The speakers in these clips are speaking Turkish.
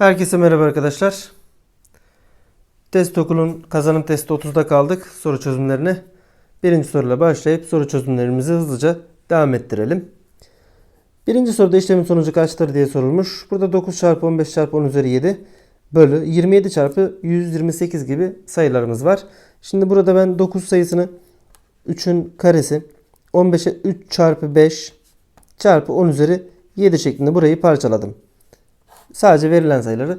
Herkese merhaba arkadaşlar. Test okulun kazanım testi 30'da kaldık soru çözümlerine. Birinci soruyla başlayıp soru çözümlerimizi hızlıca devam ettirelim. Birinci soruda işlemin sonucu kaçtır diye sorulmuş. Burada 9 çarpı 15 çarpı 10 üzeri 7 bölü 27 çarpı 128 gibi sayılarımız var. Şimdi burada ben 9 sayısını 3'ün karesi 15'e 3 çarpı 5 çarpı 10 üzeri 7 şeklinde burayı parçaladım. Sadece verilen sayıları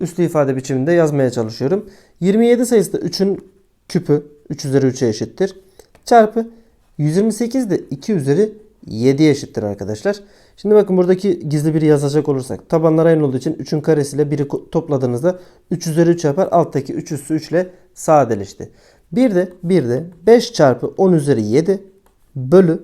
üslü ifade biçiminde yazmaya çalışıyorum. 27 sayısı da 3'ün küpü 3 üzeri 3'e eşittir. Çarpı 128 de 2 üzeri 7'ye eşittir arkadaşlar. Şimdi bakın buradaki gizli biri yazacak olursak. Tabanlar aynı olduğu için 3'ün karesiyle 1'i ko- topladığınızda 3 üzeri 3 yapar. Alttaki 3 üssü 3 ile sadeleşti. Bir de bir de 5 çarpı 10 üzeri 7 bölü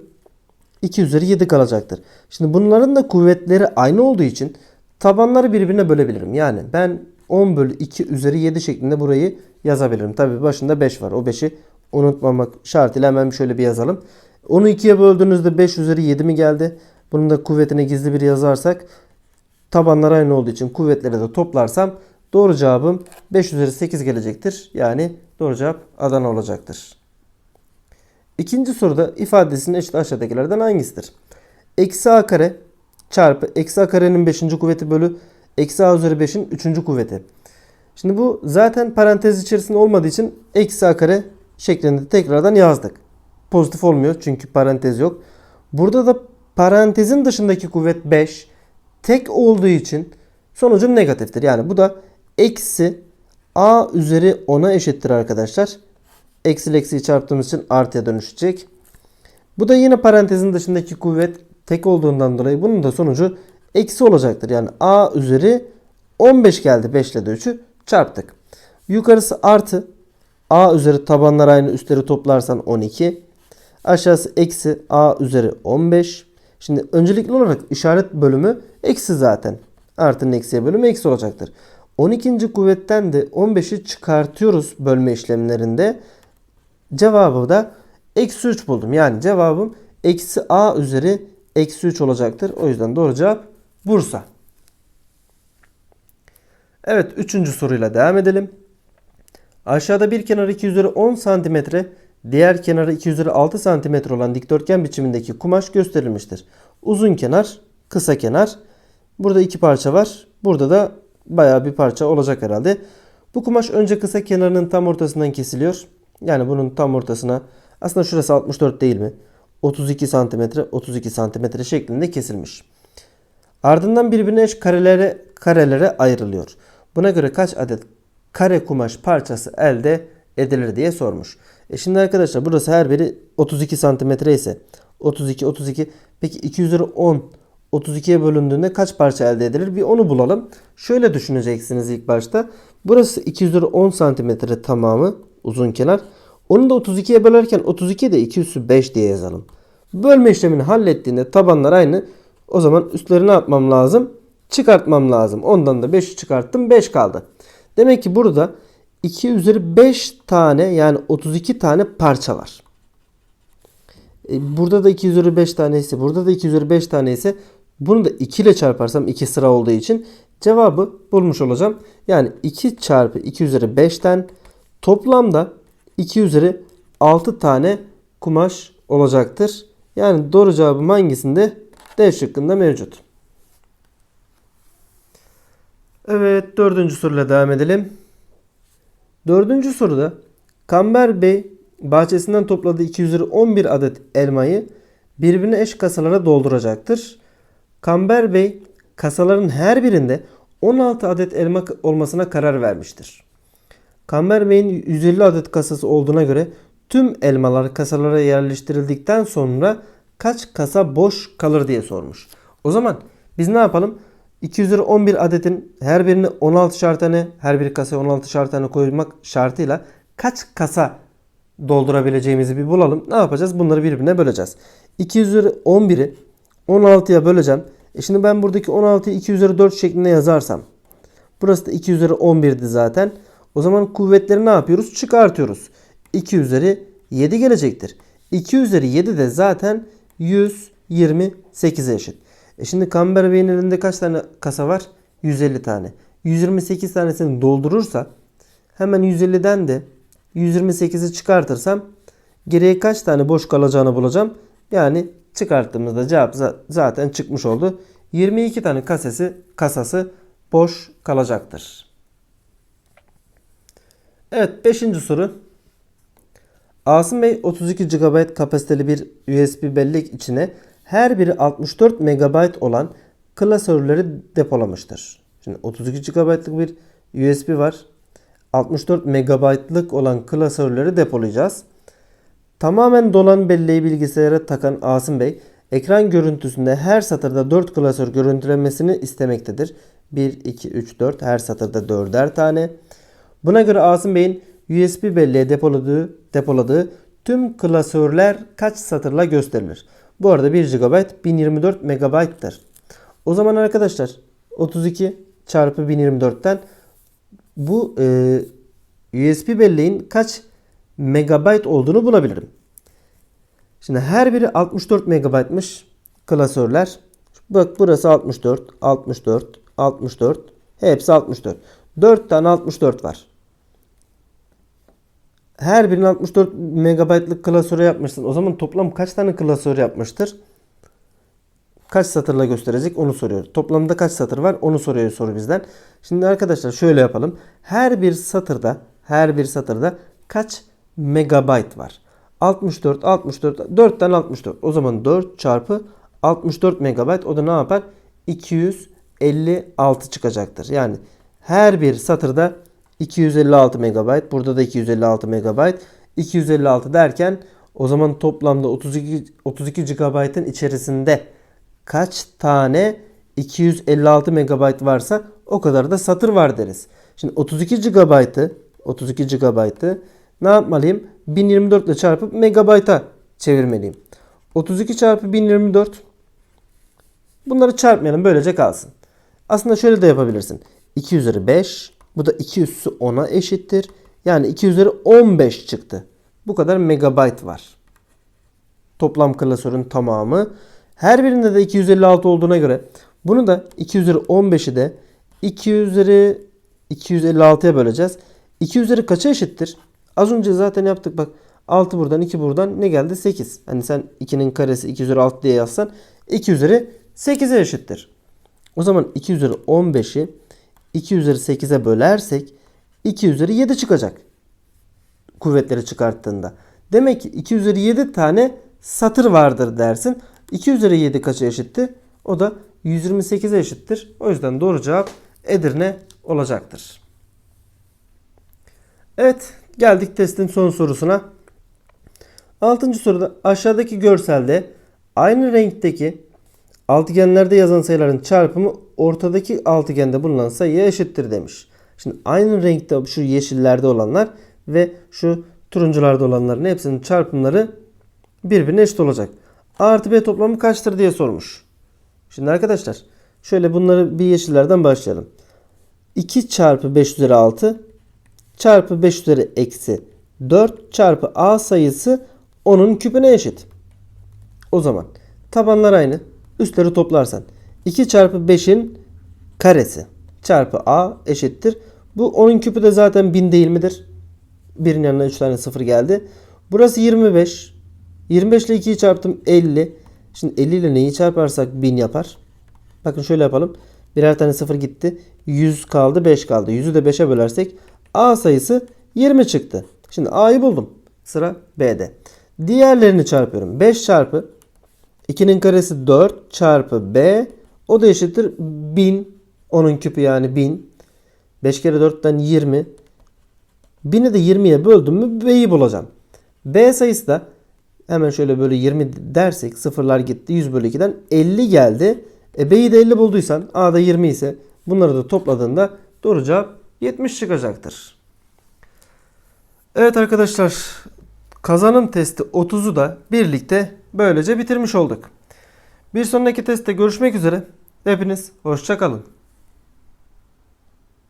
2 üzeri 7 kalacaktır. Şimdi bunların da kuvvetleri aynı olduğu için tabanları birbirine bölebilirim. Yani ben 10 bölü 2 üzeri 7 şeklinde burayı yazabilirim. Tabi başında 5 var. O 5'i unutmamak şartıyla hemen şöyle bir yazalım. Onu 2'ye böldüğünüzde 5 üzeri 7 mi geldi? Bunun da kuvvetine gizli bir yazarsak tabanlar aynı olduğu için kuvvetleri de toplarsam doğru cevabım 5 üzeri 8 gelecektir. Yani doğru cevap Adana olacaktır. İkinci soruda ifadesinin eşit aşağıdakilerden hangisidir? Eksi a kare çarpı eksi a karenin 5. kuvveti bölü eksi a üzeri 5'in 3. kuvveti. Şimdi bu zaten parantez içerisinde olmadığı için eksi a kare şeklinde tekrardan yazdık. Pozitif olmuyor çünkü parantez yok. Burada da parantezin dışındaki kuvvet 5 tek olduğu için sonucum negatiftir. Yani bu da eksi a üzeri 10'a eşittir arkadaşlar. Eksi eksiyi çarptığımız için artıya dönüşecek. Bu da yine parantezin dışındaki kuvvet tek olduğundan dolayı bunun da sonucu eksi olacaktır. Yani a üzeri 15 geldi. 5 ile de 3'ü çarptık. Yukarısı artı a üzeri tabanlar aynı üstleri toplarsan 12. Aşağısı eksi a üzeri 15. Şimdi öncelikli olarak işaret bölümü eksi zaten. Artının eksiye bölümü eksi olacaktır. 12. kuvvetten de 15'i çıkartıyoruz bölme işlemlerinde. Cevabı da eksi 3 buldum. Yani cevabım eksi a üzeri eksi 3 olacaktır. O yüzden doğru cevap Bursa. Evet üçüncü soruyla devam edelim. Aşağıda bir kenarı 2 üzeri 10 santimetre, diğer kenarı 2 üzeri 6 santimetre olan dikdörtgen biçimindeki kumaş gösterilmiştir. Uzun kenar, kısa kenar. Burada iki parça var. Burada da bayağı bir parça olacak herhalde. Bu kumaş önce kısa kenarının tam ortasından kesiliyor. Yani bunun tam ortasına aslında şurası 64 değil mi? 32 santimetre 32 santimetre şeklinde kesilmiş. Ardından birbirine eş karelere karelere ayrılıyor. Buna göre kaç adet kare kumaş parçası elde edilir diye sormuş. E şimdi arkadaşlar burası her biri 32 santimetre ise 32 32 peki 2 üzeri 10 32'ye bölündüğünde kaç parça elde edilir? Bir onu bulalım. Şöyle düşüneceksiniz ilk başta. Burası 2 üzeri 10 santimetre tamamı uzun kenar. Onu da 32'ye bölerken 32 de 2 üssü 5 diye yazalım. Bölme işlemini hallettiğinde tabanlar aynı. O zaman üstlerine atmam lazım. Çıkartmam lazım. Ondan da 5'i çıkarttım. 5 kaldı. Demek ki burada 2 üzeri 5 tane yani 32 tane parça var. E, burada da 2 üzeri 5 tane ise burada da 2 üzeri 5 tane ise bunu da 2 ile çarparsam 2 sıra olduğu için cevabı bulmuş olacağım. Yani 2 çarpı 2 üzeri 5'ten toplamda 2 üzeri 6 tane kumaş olacaktır. Yani doğru cevabım hangisinde? D şıkkında mevcut. Evet dördüncü soruyla devam edelim. Dördüncü soruda Kamber Bey bahçesinden topladığı 2 üzeri 11 adet elmayı birbirine eş kasalara dolduracaktır. Kamber Bey kasaların her birinde 16 adet elma olmasına karar vermiştir. Kamber Bey'in 150 adet kasası olduğuna göre tüm elmalar kasalara yerleştirildikten sonra kaç kasa boş kalır diye sormuş. O zaman biz ne yapalım? 2 üzeri 11 adetin her birine 16'şar tane, her bir kasaya 16'şar tane koymak şartıyla kaç kasa doldurabileceğimizi bir bulalım. Ne yapacağız? Bunları birbirine böleceğiz. 2 üzeri 11'i 16'ya böleceğim. E şimdi ben buradaki 16'yı 2 üzeri 4 şeklinde yazarsam. Burası da 2 üzeri 11'di zaten. O zaman kuvvetleri ne yapıyoruz? Çıkartıyoruz. 2 üzeri 7 gelecektir. 2 üzeri 7 de zaten 128'e eşit. E şimdi Kamber Bey'in elinde kaç tane kasa var? 150 tane. 128 tanesini doldurursa hemen 150'den de 128'i çıkartırsam geriye kaç tane boş kalacağını bulacağım. Yani çıkarttığımızda cevap za- zaten çıkmış oldu. 22 tane kasesi kasası boş kalacaktır. Evet 5. soru. Asım Bey 32 GB kapasiteli bir USB bellek içine her biri 64 MB olan klasörleri depolamıştır. Şimdi 32 GB'lık bir USB var. 64 MB'lık olan klasörleri depolayacağız. Tamamen dolan belleği bilgisayara takan Asım Bey ekran görüntüsünde her satırda 4 klasör görüntülemesini istemektedir. 1, 2, 3, 4 her satırda 4'er tane. Buna göre Asım Bey'in USB belleğe depoladığı, depoladığı tüm klasörler kaç satırla gösterilir? Bu arada 1 GB 1024 MB'tır. O zaman arkadaşlar 32 çarpı 1024'ten bu e, USB belleğin kaç megabayt olduğunu bulabilirim. Şimdi her biri 64 megabaytmış klasörler. Bak burası 64, 64, 64. Hepsi 64. 4 tane 64 var. Her birinin 64 megabaytlık klasörü yapmışsın. O zaman toplam kaç tane klasör yapmıştır? Kaç satırla gösterecek onu soruyor. Toplamda kaç satır var onu soruyor soru bizden. Şimdi arkadaşlar şöyle yapalım. Her bir satırda her bir satırda kaç megabayt var? 64 64 4 tane 64. O zaman 4 çarpı 64 megabayt o da ne yapar? 256 çıkacaktır. Yani her bir satırda 256 megabayt. Burada da 256 megabayt. 256 derken o zaman toplamda 32 32 GB'ın içerisinde kaç tane 256 megabayt varsa o kadar da satır var deriz. Şimdi 32 GB'ı 32 GB'ı ne yapmalıyım? 1024 ile çarpıp megabayta çevirmeliyim. 32 çarpı 1024 bunları çarpmayalım böylece kalsın. Aslında şöyle de yapabilirsin. 2 üzeri 5 bu da 2 üssü 10'a eşittir. Yani 2 üzeri 15 çıktı. Bu kadar megabayt var. Toplam klasörün tamamı. Her birinde de 256 olduğuna göre bunu da 2 üzeri 15'i de 2 üzeri 256'ya böleceğiz. 2 üzeri kaça eşittir? Az önce zaten yaptık bak. 6 buradan 2 buradan ne geldi? 8. Hani sen 2'nin karesi 2 üzeri 6 diye yazsan 2 üzeri 8'e eşittir. O zaman 2 üzeri 15'i 2 üzeri 8'e bölersek 2 üzeri 7 çıkacak. Kuvvetleri çıkarttığında. Demek ki 2 üzeri 7 tane satır vardır dersin. 2 üzeri 7 kaça eşitti? O da 128'e eşittir. O yüzden doğru cevap Edirne olacaktır. Evet geldik testin son sorusuna. Altıncı soruda aşağıdaki görselde aynı renkteki altıgenlerde yazan sayıların çarpımı ortadaki altıgende bulunan sayıya eşittir demiş. Şimdi aynı renkte şu yeşillerde olanlar ve şu turuncularda olanların hepsinin çarpımları birbirine eşit olacak. A artı B toplamı kaçtır diye sormuş. Şimdi arkadaşlar şöyle bunları bir yeşillerden başlayalım. 2 çarpı 5 üzeri 6 çarpı 5 üzeri eksi 4 çarpı A sayısı 10'un küpüne eşit. O zaman tabanlar aynı. Üstleri toplarsan 2 çarpı 5'in karesi çarpı A eşittir. Bu 10'un küpü de zaten 1000 değil midir? Birin yanına 3 tane 0 geldi. Burası 25. 25 ile 2'yi çarptım 50. Şimdi 50 ile neyi çarparsak 1000 yapar. Bakın şöyle yapalım. Birer tane 0 gitti. 100 kaldı 5 kaldı. 100'ü de 5'e bölersek A sayısı 20 çıktı. Şimdi A'yı buldum. Sıra B'de. Diğerlerini çarpıyorum. 5 çarpı 2'nin karesi 4 çarpı B o da eşittir 1000. Onun küpü yani 1000. 5 kere 4'ten 20. 1000'i de 20'ye böldüm mü B'yi bulacağım. B sayısı da hemen şöyle böyle 20 dersek sıfırlar gitti. 100 bölü 2'den 50 geldi. E B'yi de 50 bulduysan A'da 20 ise bunları da topladığında doğru cevap 70 çıkacaktır. Evet arkadaşlar kazanım testi 30'u da birlikte böylece bitirmiş olduk. Bir sonraki testte görüşmek üzere. Hepiniz hoşçakalın.